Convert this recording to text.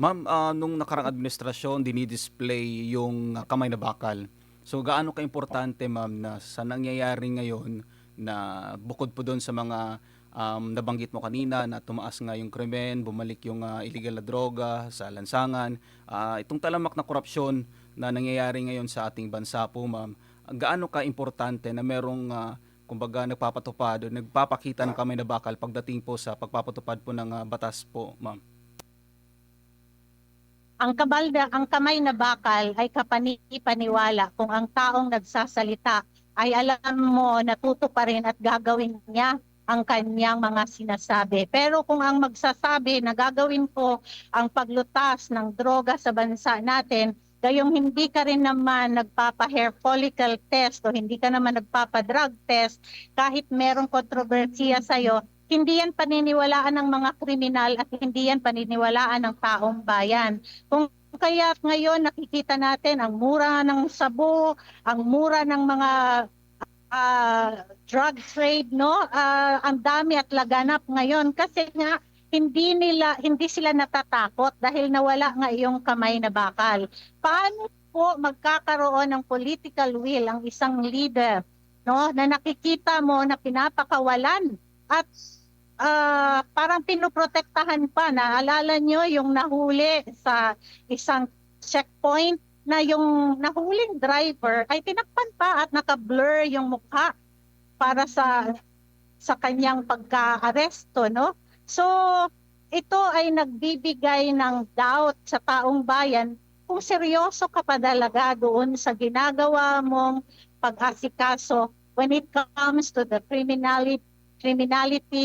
Ma'am, ah, nung nakarang administrasyon dinidisplay yung kamay na bakal. So gaano kaimportante ma'am na sa nangyayari ngayon na bukod po doon sa mga um, nabanggit mo kanina na tumaas nga yung krimen, bumalik yung ah, illegal na droga sa lansangan, ah, itong talamak na korupsyon na nangyayari ngayon sa ating bansa po ma'am, gaano ka-importante na merong ah, kumbaga nagpapatupad o nagpapakita ng kamay na bakal pagdating po sa pagpapatupad po ng ah, batas po ma'am? Ang kabal na, ang kamay na bakal ay kapani-paniwala kung ang taong nagsasalita ay alam mo natuto pa at gagawin niya ang kanyang mga sinasabi. Pero kung ang magsasabi na gagawin ko ang paglutas ng droga sa bansa natin, gayong hindi ka rin naman nagpapa-hair follicle test o hindi ka naman nagpapa-drug test, kahit merong kontrobersiya sa'yo, hindi yan paniniwalaan ng mga kriminal at hindi yan paniniwalaan ng taong bayan. Kung kaya ngayon nakikita natin ang mura ng sabo, ang mura ng mga ah, drug trade, no? Ah, ang dami at laganap ngayon kasi nga hindi nila hindi sila natatakot dahil nawala nga yung kamay na bakal. Paano po magkakaroon ng political will ang isang leader, no? Na nakikita mo na pinapakawalan at ah, parang pinoprotektahan pa. Naalala nyo yung nahuli sa isang checkpoint na yung nahuling driver ay tinakpan pa at naka-blur yung mukha para sa sa kanyang pagka-aresto, no? So, ito ay nagbibigay ng doubt sa taong bayan kung seryoso ka pa talaga doon sa ginagawa mong pag-asikaso when it comes to the criminality criminality